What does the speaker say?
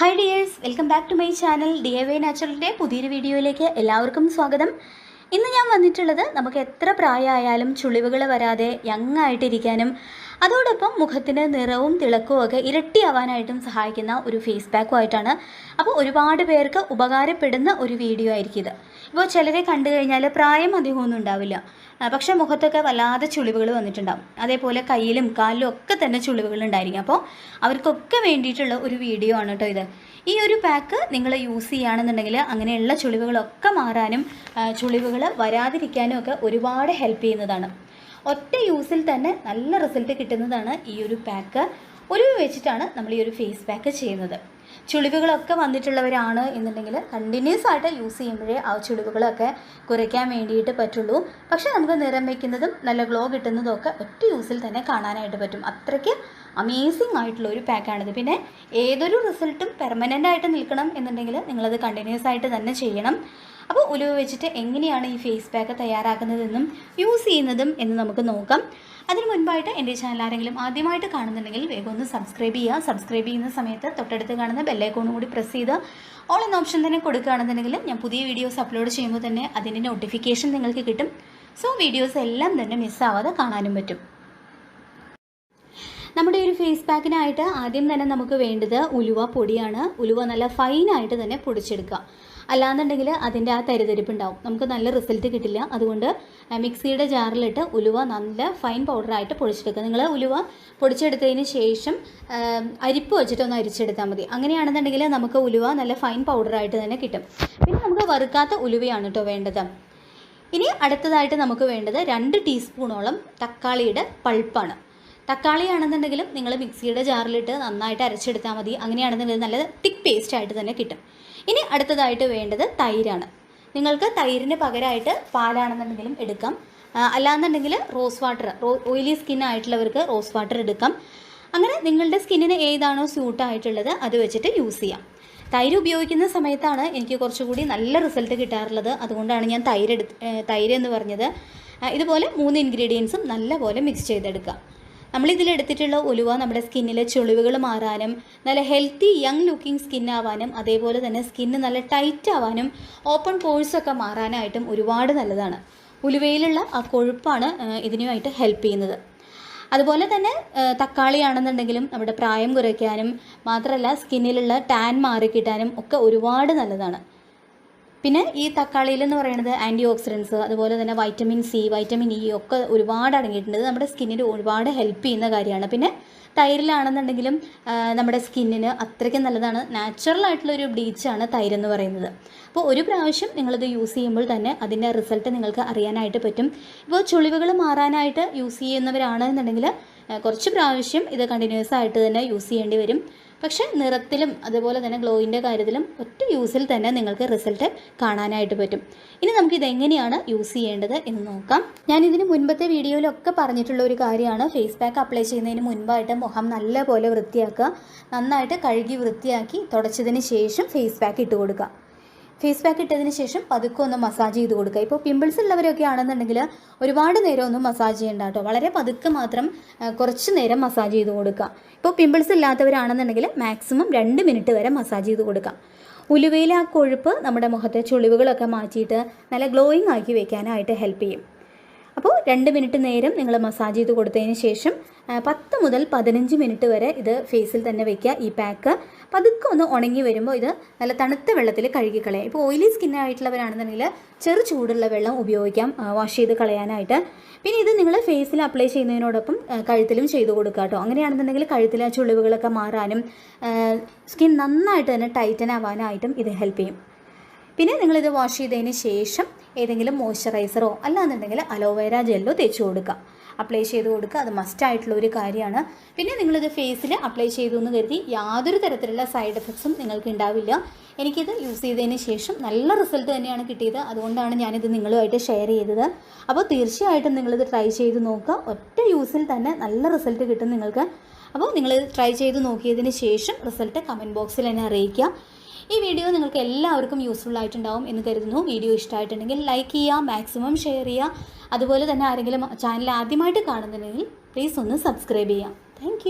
Hi dears welcome back to my channel D A Y നാച്ചുറലിന്റെ പുതിയൊരു വീഡിയോയിലേക്ക് എല്ലാവർക്കും സ്വാഗതം. ഇന്ന് ഞാൻ വന്നിട്ടുള്ളത് നമുക്ക് എത്ര പ്രായമായാലും ചുളിവുകൾ വരാതെ യങ് ആയിട്ടിരിക്കാനും അതോടൊപ്പം മുഖത്തിന് നിറവും തിളക്കവും ഒക്കെ ഇരട്ടിയാവാനായിട്ടും സഹായിക്കുന്ന ഒരു ഫേസ് പാക്കും ആയിട്ടാണ് അപ്പോൾ ഒരുപാട് പേർക്ക് ഉപകാരപ്പെടുന്ന ഒരു വീഡിയോ ആയിരിക്കും ഇത്. ഇപ്പോൾ ചിലരെ കണ്ടു കഴിഞ്ഞാൽ പ്രായം അധികമൊന്നും ഉണ്ടാവില്ല. പക്ഷെ മുഖത്തൊക്കെ വല്ലാതെ ചുളിവുകൾ വന്നിട്ടുണ്ടാവും. അതേപോലെ കയ്യിലും കാലിലും ഒക്കെ തന്നെ ചുളിവുകൾ ഉണ്ടായിരിക്കും. അപ്പോൾ അവർക്കൊക്കെ വേണ്ടിയിട്ടുള്ള ഒരു വീഡിയോ ആണ് കേട്ടോ ഇത്. ഈ ഒരു പാക്ക് നിങ്ങൾ യൂസ് ചെയ്യുകയാണെന്നുണ്ടെങ്കിൽ അങ്ങനെയുള്ള ചുളിവുകളൊക്കെ മാറാനും ചുളിവുകൾ വരാതിരിക്കാനും ഒക്കെ ഒരുപാട് ഹെൽപ്പ് ചെയ്യുന്നതാണ്. ഒറ്റ യൂസിൽ തന്നെ നല്ല റിസൾട്ട് കിട്ടുന്നതാണ് ഈ ഒരു പാക്ക്. ഒരു വെച്ചിട്ടാണ് നമ്മൾ ഈ ഒരു ഫേസ് പാക്ക് ചെയ്യുന്നത്. ചുളിവുകളൊക്കെ വന്നിട്ടുള്ളവരാണ് എന്നുണ്ടെങ്കിൽ കണ്ടിന്യൂസ് ആയിട്ട് യൂസ് ചെയ്യുമ്പോഴേ ആ ചുളിവുകളൊക്കെ കുറയ്ക്കാൻ വേണ്ടിയിട്ട് പറ്റുള്ളൂ. പക്ഷേ നമുക്ക് നിറം വയ്ക്കുന്നതും നല്ല ഗ്ലോ കിട്ടുന്നതും ഒക്കെ ഒറ്റ യൂസിൽ തന്നെ കാണാനായിട്ട് പറ്റും. അത്രയ്ക്ക് അമേസിംഗ് ആയിട്ടുള്ള ഒരു പാക്കാണിത് പിന്നെ ഏതൊരു റിസൾട്ടും പെർമനന്റ് ആയിട്ട് നിൽക്കണം എന്നുണ്ടെങ്കിൽ നിങ്ങളത് കണ്ടിന്യൂസ് ആയിട്ട് തന്നെ ചെയ്യണം. അപ്പോൾ ഉലുവ വെച്ചിട്ട് എങ്ങനെയാണ് ഈ ഫേസ് പാക്ക് തയ്യാറാക്കുന്നതെന്നും യൂസ് ചെയ്യുന്നതും എന്ന് നമുക്ക് നോക്കാം. അതിന് മുൻപായിട്ട് എന്റെ ചാനൽ ആരെങ്കിലും ആദ്യമായിട്ട് കാണുന്നുണ്ടെങ്കിൽ വേഗം ഒന്ന് സബ്സ്ക്രൈബ് ചെയ്യുക. സബ്സ്ക്രൈബ് ചെയ്യുന്ന സമയത്ത് തൊട്ടടുത്ത് കാണുന്ന ബെല്ലൈക്കോണും കൂടി പ്രസ് ചെയ്ത് ഓൾ എന്ന ഓപ്ഷൻ തന്നെ കൊടുക്കുകയാണെന്നുണ്ടെങ്കിൽ ഞാൻ പുതിയ വീഡിയോസ് അപ്ലോഡ് ചെയ്യുമ്പോൾ തന്നെ അതിന്റെ നോട്ടിഫിക്കേഷൻ നിങ്ങൾക്ക് കിട്ടും. സോ വീഡിയോസ് എല്ലാം തന്നെ മിസ്സാവാതെ കാണാനും പറ്റും. നമ്മുടെ ഒരു ഫേസ് പാക്കിനായിട്ട് ആദ്യം തന്നെ നമുക്ക് വേണ്ടത് ഉലുവ പൊടിയാണ്. ഉലുവ നല്ല ഫൈനായിട്ട് തന്നെ പൊടിച്ചെടുക്കുക. അല്ലാന്നുണ്ടെങ്കിൽ അതിന്റെ ആ തരിതരിപ്പ് ഉണ്ടാവും. നമുക്ക് നല്ല റിസൾട്ട് കിട്ടില്ല. അതുകൊണ്ട് മിക്സിയുടെ ജാറിലിട്ട് ഉലുവ നല്ല ഫൈൻ പൗഡറായിട്ട് പൊടിച്ചെടുക്കുക. നിങ്ങൾ ഉലുവ പൊടിച്ചെടുത്തതിന് ശേഷം അരിപ്പ് വെച്ചിട്ടൊന്ന് അരിച്ചെടുത്താൽ മതി. അങ്ങനെയാണെന്നുണ്ടെങ്കിൽ നമുക്ക് ഉലുവ നല്ല ഫൈൻ പൗഡറായിട്ട് തന്നെ കിട്ടും. പിന്നെ നമുക്ക് വറുക്കാത്ത ഉലുവയാണ് കേട്ടോ വേണ്ടത്. ഇനി അടുത്തതായിട്ട് നമുക്ക് വേണ്ടത് രണ്ട് ടീസ്പൂണോളം തക്കാളിയുടെ പൾപ്പാണ്. തക്കാളി ആണെന്നുണ്ടെങ്കിലും നിങ്ങൾ മിക്സിയുടെ ജാറിലിട്ട് നന്നായിട്ട് അരച്ചെടുത്താൽ മതി. അങ്ങനെയാണെന്നുണ്ടെങ്കിൽ നല്ല തിക്ക് പേസ്റ്റ് ആയിട്ട് തന്നെ കിട്ടും. ഇനി അടുത്തതായിട്ട് വേണ്ടത് തൈരാണ്. നിങ്ങൾക്ക് തൈരിന് പകരമായിട്ട് പാലാണെന്നുണ്ടെങ്കിലും എടുക്കാം. അല്ലാന്നുണ്ടെങ്കിൽ rose water or oily skin ആയിട്ടുള്ളവർക്ക് rose water എടുക്കാം. അങ്ങനെ നിങ്ങളുടെ സ്കിന്നിന് ഏതാണോ സ്യൂട്ടായിട്ടുള്ളത് അത് വെച്ചിട്ട് യൂസ് ചെയ്യാം. തൈര് ഉപയോഗിക്കുന്ന സമയത്താണ് എനിക്ക് കുറച്ചുകൂടി നല്ല റിസൾട്ട് കിട്ടാറുള്ളത്. അതുകൊണ്ടാണ് ഞാൻ തൈര് എടുത്ത് തൈര് എന്ന് പറഞ്ഞത്. ഇതുപോലെ മൂന്ന് ഇൻഗ്രീഡിയൻസും നല്ലപോലെ മിക്സ് ചെയ്തെടുക്കുക. നമ്മളിതിൽ എടുത്തിട്ടുള്ള ഉലുവ നമ്മുടെ സ്കിന്നിലെ ചുളിവുകൾ മാറാനും നല്ല ഹെൽത്തി യങ് ലുക്കിംഗ് സ്കിൻ ആവാനും അതേപോലെ തന്നെ സ്കിന്ന് നല്ല ടൈറ്റ് ആവാനും ഓപ്പൺ പോഴ്സൊക്കെ മാറാനായിട്ടും ഒരുപാട് നല്ലതാണ്. ഉലുവയിലുള്ള ആ കൊഴുപ്പാണ് ഇതിനുമായിട്ട് ഹെൽപ്പ് ചെയ്യുന്നത്. അതുപോലെ തന്നെ തക്കാളിയാണെന്നുണ്ടെങ്കിലും നമ്മുടെ പ്രായം കുറയ്ക്കാനും മാത്രമല്ല സ്കിന്നിലുള്ള ടാൻ മാറിക്കിട്ടാനും ഒക്കെ ഒരുപാട് നല്ലതാണ്. പിന്നെ ഈ തക്കാളിയിൽ എന്ന് പറയുന്നത് ആന്റി ഓക്സിഡൻസ് അതുപോലെ തന്നെ വൈറ്റമിൻ സി വൈറ്റമിൻ ഇ ഒക്കെ ഒരുപാട് അടങ്ങിയിട്ടുണ്ട്. നമ്മുടെ സ്കിന്നിന് ഒരുപാട് ഹെൽപ്പ് ചെയ്യുന്ന കാര്യമാണ്. പിന്നെ തൈരിലാണെന്നുണ്ടെങ്കിലും നമ്മുടെ സ്കിന്നിന് അത്രയ്ക്കും നല്ലതാണ്. നാച്ചുറൽ ആയിട്ടുള്ള ഒരു ബ്ലീച്ചാണ് തൈര് എന്ന് പറയുന്നത്. അപ്പോൾ ഒരു പ്രാവശ്യം നിങ്ങളിത് യൂസ് ചെയ്യുമ്പോൾ തന്നെ അതിന്റെ റിസൾട്ട് നിങ്ങൾക്ക് അറിയാനായിട്ട് പറ്റും. ഇപ്പോൾ ചുളിവുകൾ മാറാനായിട്ട് യൂസ് ചെയ്യുന്നവരാണെന്നുണ്ടെങ്കിൽ കുറച്ച് പ്രാവശ്യം ഇത് കണ്ടിന്യൂസ് ആയിട്ട് തന്നെ യൂസ് ചെയ്യേണ്ടി വരും. പക്ഷേ നിറത്തിലും അതുപോലെ തന്നെ ഗ്ലോയിന്റെ കാര്യത്തിലും ഒറ്റ യൂസിൽ തന്നെ നിങ്ങൾക്ക് റിസൾട്ട് കാണാനായിട്ട് പറ്റും. ഇനി നമുക്ക് ഇതെങ്ങനെയാണ് യൂസ് ചെയ്യേണ്ടത് എന്ന് നോക്കാം. ഞാൻ ഇതിന് മുൻപത്തെ വീഡിയോയിലൊക്കെ പറഞ്ഞിട്ടുള്ള ഒരു കാര്യമാണ്. ഫേസ് പാക്ക് അപ്ലൈ ചെയ്യുന്നതിന് മുൻപായിട്ട് മുഖം നല്ലപോലെ വൃത്തിയാക്കുക നന്നായിട്ട് കഴുകി വൃത്തിയാക്കി തുടച്ചതിന് ശേഷം ഫേസ് പാക്ക് ഇട്ട് കൊടുക്കുക. ഫേസ് പാക്ക് ഇട്ടതിന് ശേഷം പതുക്കെ ഒന്ന് മസാജ് ചെയ്ത് കൊടുക്കുക. ഇപ്പോൾ പിമ്പിൾസ് ഉള്ളവരൊക്കെ ആണെന്നുണ്ടെങ്കിൽ ഒരുപാട് നേരം ഒന്നും മസാജ് ചെയ്യേണ്ട കേട്ടോ. വളരെ പതുക്കെ മാത്രം കുറച്ച് നേരം മസാജ് ചെയ്ത് കൊടുക്കുക. ഇപ്പോൾ പിമ്പിൾസ് ഇല്ലാത്തവരാണെന്നുണ്ടെങ്കിൽ മാക്സിമം രണ്ട് മിനിറ്റ് വരെ മസാജ് ചെയ്ത് കൊടുക്കാം ഉലുവയിലെ ആ കൊഴുപ്പ് നമ്മുടെ മുഖത്തെ ചുളിവുകളൊക്കെ മാറ്റിയിട്ട് നല്ല ഗ്ലോയിങ് ആക്കി വെക്കാനായിട്ട് ഹെൽപ്പ് ചെയ്യും. അപ്പോൾ രണ്ട് മിനിറ്റ് നേരം നിങ്ങൾ മസാജ് ചെയ്ത് കൊടുത്തതിന് ശേഷം പത്ത് മുതൽ പതിനഞ്ച് മിനിറ്റ് വരെ ഇത് ഫേസിൽ തന്നെ വയ്ക്കുക ഈ പാക്ക് പതുക്കെ ഒന്ന് ഉണങ്ങി വരുമ്പോൾ ഇത് നല്ല തണുത്ത വെള്ളത്തിൽ കഴുകി കളയാം. ഇപ്പോൾ ഓയിലി സ്കിൻ ആയിട്ടുള്ളവരാണെന്നുണ്ടെങ്കിൽ ചെറു ചൂടുള്ള വെള്ളം ഉപയോഗിക്കാം വാഷ് ചെയ്ത് കളയാനായിട്ട്. പിന്നെ ഇത് നിങ്ങൾ ഫേസിൽ അപ്ലൈ ചെയ്യുന്നതിനോടൊപ്പം കഴുത്തിലും ചെയ്ത് കൊടുക്കുക കേട്ടോ അങ്ങനെയാണെന്നുണ്ടെങ്കിൽ കഴുത്തിലെ ചുളിവുകളൊക്കെ മാറാനും സ്കിൻ നന്നായിട്ട് തന്നെ ടൈറ്റൻ ആവാനായിട്ടും ഇത് ഹെൽപ്പ് ചെയ്യും. പിന്നെ നിങ്ങളിത് വാഷ് ചെയ്തതിന് ശേഷം ഏതെങ്കിലും മോയ്സ്ചറൈസറോ അല്ലാന്നുണ്ടെങ്കിൽ അലോവേര ജെല്ലോ തേച്ച് കൊടുക്കുക. അപ്ലൈ ചെയ്ത് കൊടുക്കുക. അത് മസ്റ്റ് ആയിട്ടുള്ള ഒരു കാര്യമാണ്. പിന്നെ നിങ്ങളിത് ഫേസിൽ അപ്ലൈ ചെയ്തു എന്ന് കരുതി യാതൊരു തരത്തിലുള്ള സൈഡ് എഫക്ട്സും നിങ്ങൾക്ക് ഉണ്ടാവില്ല. എനിക്കിത് യൂസ് ചെയ്തതിന് ശേഷം നല്ല റിസൾട്ട് തന്നെയാണ് കിട്ടിയത്. അതുകൊണ്ടാണ് ഞാനിത് നിങ്ങളുമായിട്ട് ഷെയർ ചെയ്തത്. അപ്പോൾ തീർച്ചയായിട്ടും നിങ്ങളിത് ട്രൈ ചെയ്ത് നോക്കുക. ഒറ്റ യൂസിൽ തന്നെ നല്ല റിസൾട്ട് കിട്ടും നിങ്ങൾക്ക്. അപ്പോൾ നിങ്ങൾ ട്രൈ ചെയ്ത് നോക്കിയതിന് ശേഷം റിസൾട്ട് കമന്റ് ബോക്സിൽ എന്നെ അറിയിക്കുക. ഈ വീഡിയോ നിങ്ങൾക്ക് എല്ലാവർക്കും യൂസ്ഫുൾ ആയിട്ടുണ്ടാവും എന്ന് കരുതുന്നു. വീഡിയോ ഇഷ്ടമായിട്ടുണ്ടെങ്കിൽ ലൈക്ക് ചെയ്യുക മാക്സിമം ഷെയർ ചെയ്യുക. അതുപോലെ തന്നെ ആരെങ്കിലും ചാനൽ ആദ്യമായിട്ട് കാണുന്നുണ്ടെങ്കിൽ പ്ലീസ് ഒന്ന് സബ്സ്ക്രൈബ് ചെയ്യാം താങ്ക്